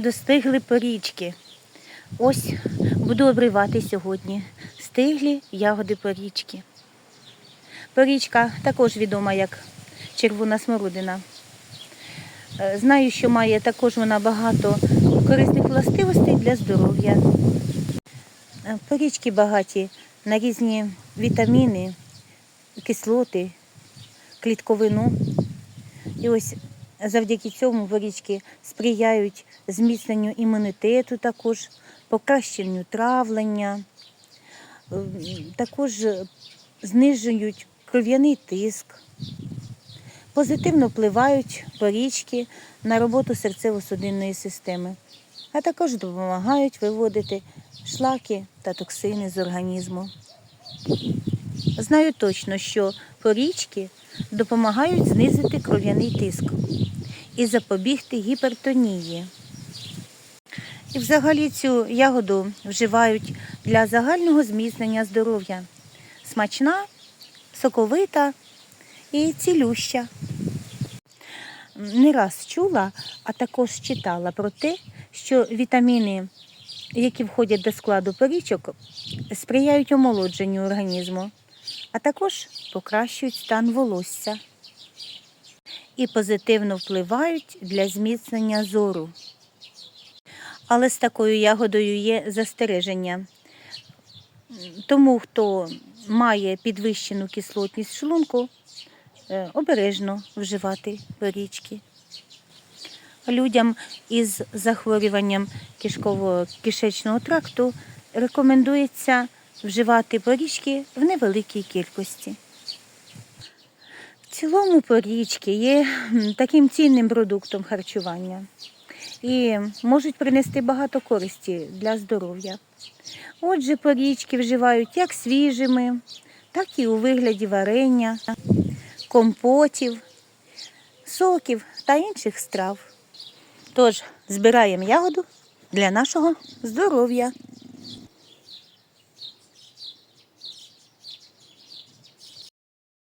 достигли порічки. Ось буду обривати сьогодні. Стиглі ягоди порічки. Порічка також відома як червона смородина. Е, Знаю, що має також вона багато корисних властивостей для здоров'я. Е, Порічки багаті на різні вітаміни, кислоти, клітковину. І ось завдяки цьому порічки сприяють зміцненню імунітету, також покращенню травлення, е, також знижують кров'яний тиск, позитивно впливають порічки на роботу серцево-судинної системи, а також допомагають виводити шлаки та токсини з організму. Знаю точно, що порічки допомагають знизити кров'яний тиск і запобігти гіпертонії. І взагалі цю ягоду вживають для загального зміцнення здоров'я. Смачна, соковита і цілюща. Не раз чула, а також читала про те, що вітаміни, які входять до складу порічок, сприяють омолодженню організму, а також покращують стан волосся і позитивно впливають для зміцнення зору. Але з такою ягодою є застереження. Тому, хто має підвищену кислотність шлунку, е, обережно вживати порічки. Людям із захворюванням кишково-кишечного тракту рекомендується вживати порічки в невеликій кількості. В цілому порічки є таким цінним продуктом харчування і можуть принести багато користі для здоров'я. Отже, порічки вживають як свіжими, так і у вигляді варення, компотів, соків та інших страв. Тож збираємо ягоду для нашого здоров'я.